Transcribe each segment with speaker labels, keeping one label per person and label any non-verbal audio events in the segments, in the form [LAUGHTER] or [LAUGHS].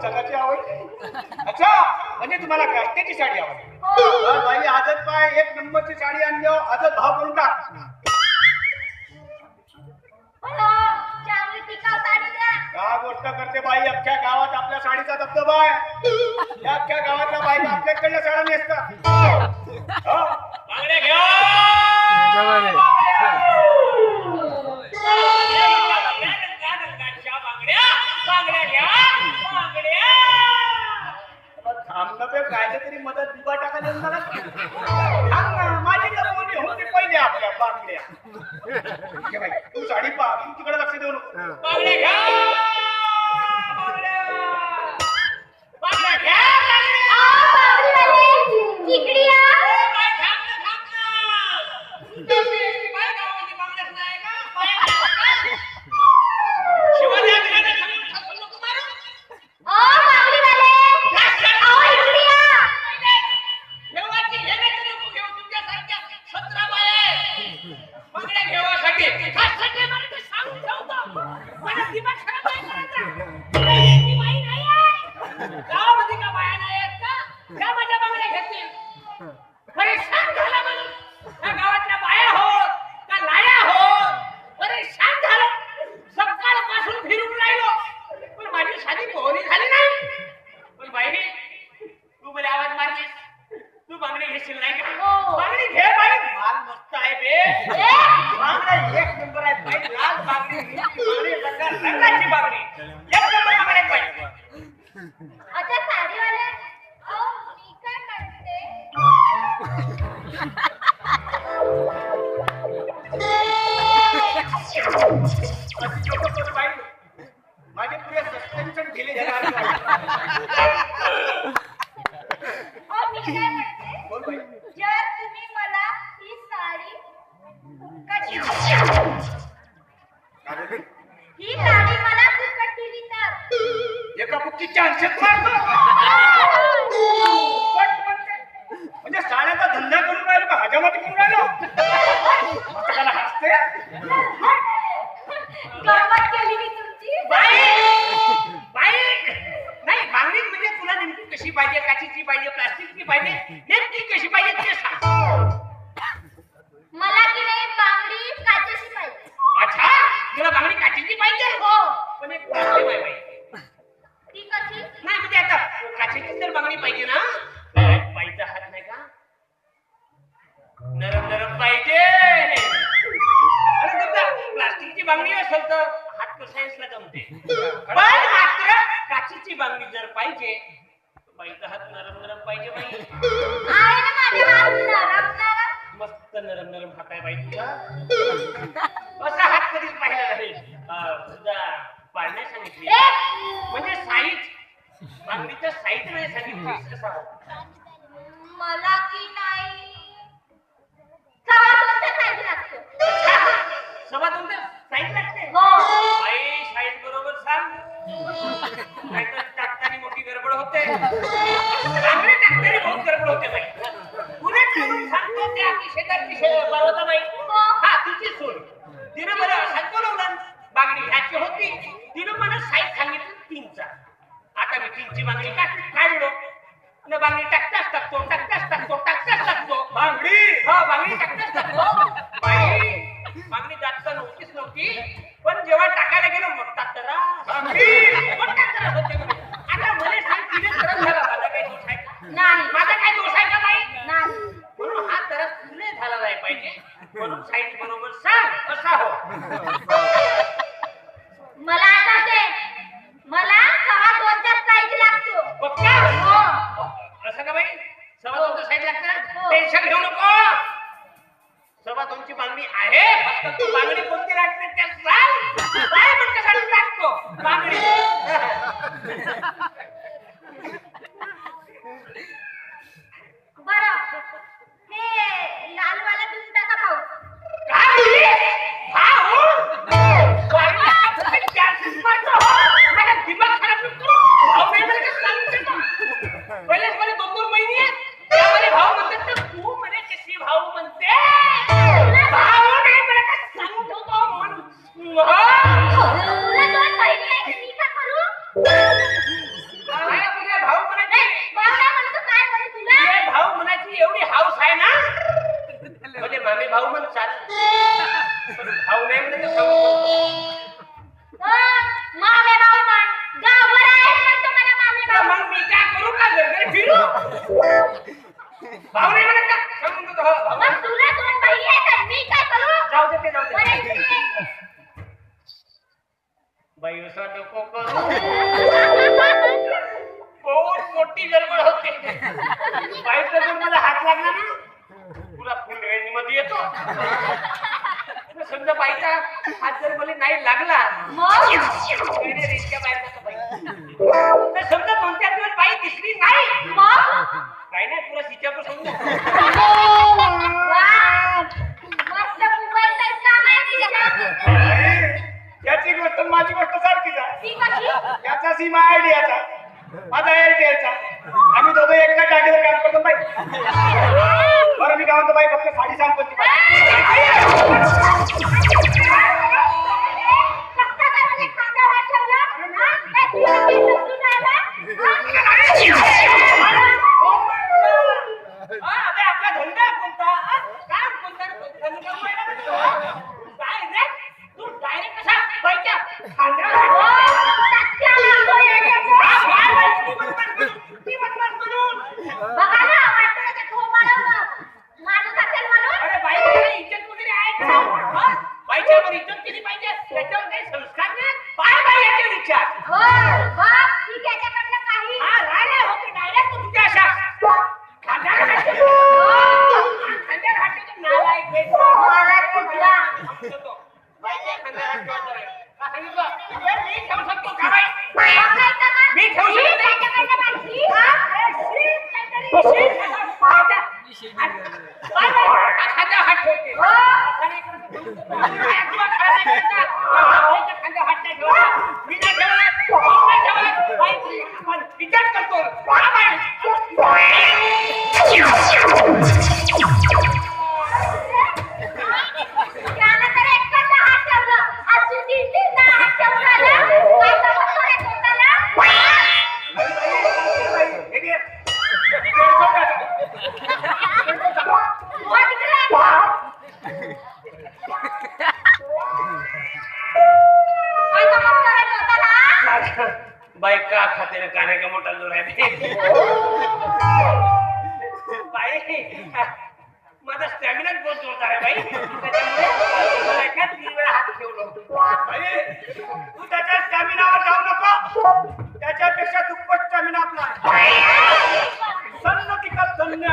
Speaker 1: हो
Speaker 2: आवड? अच्छा म्हणजे तुम्हाला साडी
Speaker 1: हो.
Speaker 2: बरं, बाई आजच पाय एक नंबरची साडी आणली हो. आजच भाव करून टाक. का गोष्ट करते बाई अख्ख्या गावात आपल्या साडीचा धबधबा आहे. या अख्ख्या गावातल्या बायका आपल्याकडल्या साड्या नेसतात हो? बांगड्या घ्या आता थांबणं तरी मदत दिवा टाकायला येऊन झाला थांब ना, माझी होती पहिले आपल्या बांगड्या. बाई, तू साडी पहा तू तिकडे लक्ष देऊ नको. बांगड्या घ्या
Speaker 3: घेशील नाही का. बांगडी घे बाई. माल मस्त आहे बे.
Speaker 1: ए,
Speaker 3: बांगड्या एक नंबर आहे बाई. लाल बांगडी हिरवी बांगडी रंगा- रंगाची बांगडी एक नंबर बांगड्या आहेत बाई
Speaker 1: अच्छा साडीवाले अहो, मी काय म्हणते
Speaker 2: माझे पुरे सस्पेन्शन ढिले झाले
Speaker 3: काचीची पाहिजे
Speaker 1: हो
Speaker 3: पण एक
Speaker 1: ती कशी?
Speaker 3: नाही म्हणजे आता काचेची तर बांगडी पाहिजे ना. बाईचा हात नाही का? नरम नरम पाहिजे. अरे समजा प्लास्टिकची बांगडी असेल तर हात कसायसला जमते पण मात्र काचेची बांगडी जर पाहिजे बाईचा हात नरम नरम पाहिजे बाई.
Speaker 1: आहे ना माझ्या हात नरम नरम.
Speaker 3: मस्त नरम नरम हात आहे बाई तुझा असा हात कधीच पाहिला नाही. तुझा पाळणे सांगितली. म्हणजे साईज. बांगडीचं साईज नाही सांगितली.
Speaker 1: मला की नाही?
Speaker 3: आता मी तीनची बांगडी टाक काय मिळो न बांगडी टाकताच टाकतो टाकताच टाकतो टाकताच टाकतो
Speaker 2: बांगडी
Speaker 3: हा बांगडी टाकताच टाकतो बाई बांगडी जास्त नव्हतीच नव्हती पण जेव्हा टाकायला गेलो मोठा तरा. मोठा तरा म्हणे. आता मला सांग तिने त्रस झाला माझा काही दोष आहे
Speaker 1: नाही.
Speaker 3: माझा काही दोष आहे का बाई?
Speaker 1: नाही.
Speaker 3: म्हणून हा तरस तुले झाला नाही पाहिजे. म्हणून साईज बरोबर सांग कसा हो? [LAUGHS] बाईचा जर मला हात लागला ना? तुला फुल रेंजमध्ये येतो. तर समजा बाईचा हात जर मला नाही लागला रिक्षा बाहेर. तर समजा दोन चार दिवस बाई दिसली नाही.
Speaker 1: मग?
Speaker 3: काही नाही पुरा सिचापूर समजा
Speaker 1: वा, मस्त मोबाईलचं काम आहे तुझ्या.
Speaker 2: अरे, याची गोष्ट आणि माझी गोष्ट सारखीच आहे.
Speaker 1: ती कशी?
Speaker 2: याचा सीमा आयडियाचा. माझा एअरटेलचा आम्ही दोघं एका टाकीवर काम करतो बाई. बरं मी काय म्हणतो बाई फक्त साडी
Speaker 3: सांगतो इज्जत केली पाहिजे त्याच्यावर काही संस्कार नाही. काय पाय याचे विचार. [LAUGHS]
Speaker 1: तोंडाला?
Speaker 3: बाई का खाते रे काने का मोठा ज़ोर आहे बाई [LAUGHS] माझा स्टॅमिना बहुत जोरदार आहे बाई त्याच्यामुळे मला एका तीन वेळा हात ठेवलो
Speaker 2: बाई, तू त्याच्या स्टॅमिनावर जाऊ नको त्याच्यापेक्षा दुप्पट स्टॅमिना आपला आहे. सन्न धन्य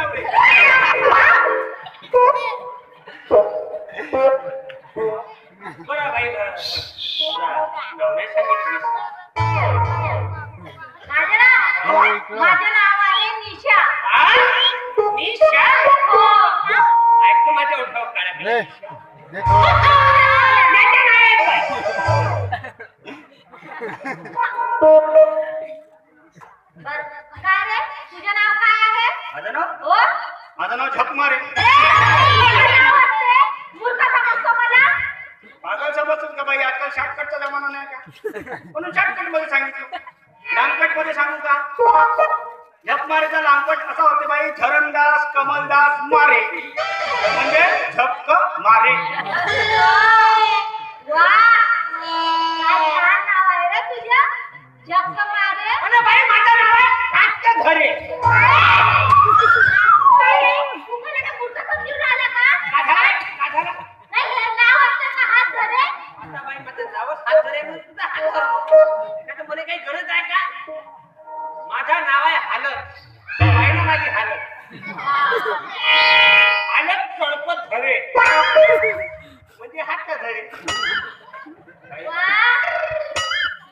Speaker 3: बरं,
Speaker 1: काय रे नाव काय आहे
Speaker 2: माझं नाव
Speaker 1: हो
Speaker 2: माझं नाव
Speaker 1: मूर्ख समजतो मला
Speaker 2: पागल का बाई आजकाल शॉर्टकटचा जमाना नाही का म्हणून शॉर्टकटमध्ये सांगितलं लांबकटमध्ये सांगू का झकमारेचा लांबकट असा होते बाई धरणदास कमलदास मारे. म्हणजे?
Speaker 3: काही गरज आहे का? माझं नाव आहे हालत. आहे ना माझी हालत. हालत चळपत धरे म्हणजे हात का धरे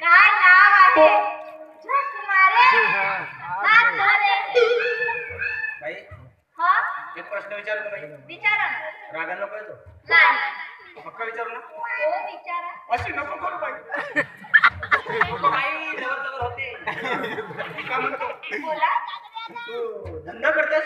Speaker 1: काय नाव आहे? झक मारे. हात धरे
Speaker 2: बाई
Speaker 1: हा?
Speaker 2: एक प्रश्न विचारू का बाई.
Speaker 1: विचारा ना.
Speaker 2: रागा नको येतो.
Speaker 1: नाही.
Speaker 2: पक्क विचारू ना?
Speaker 1: हो विचारा.
Speaker 2: अशी नको करू बाई. मी काय तू धंदा करतेस?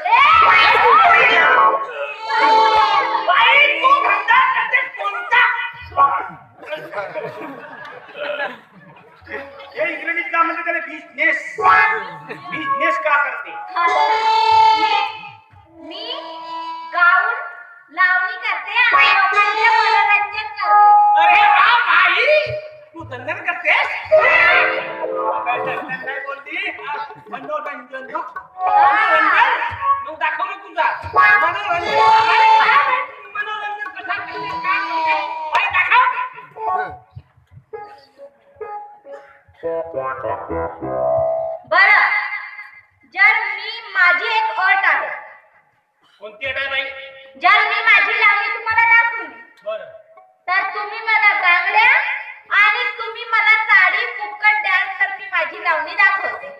Speaker 2: हे इंग्रजीत का म्हणते त्याला बिझनेस बिझनेस का करते
Speaker 1: मी- गाऊन लावणी करते आणि लोकांचे मनोरंजन करते
Speaker 3: अरे वा बाई तू धंदा करतेस
Speaker 2: होती पण नो
Speaker 3: रंजन नो. रंजन? जर मी माझी एक
Speaker 1: अट आहे.
Speaker 3: कोणती अट आहे बाई?
Speaker 1: जर मी माझी लावणी तुम्हाला दाखवली
Speaker 3: बरं.
Speaker 1: तर तुम्ही मला द्याल तर मी माझी लावणी दाखवते.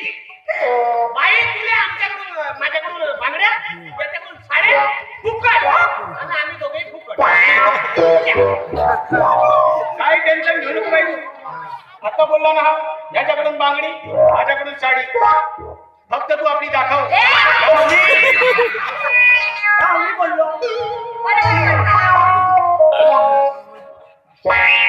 Speaker 3: बाई तुला आमच्याकडून माझ्याकडून बांगड्या? त्याच्याकडून साड्या? फुकट आणि आम्ही दोघे फुकट.
Speaker 2: काय टेन्शन घेऊ नको बाई. आता बोलला ना हा याच्याकडून बांगडी माझ्याकडून साडी. फक्त तू आपली दाखव.
Speaker 1: ए!
Speaker 2: लावणी. लावणी बोललो.
Speaker 1: Wow.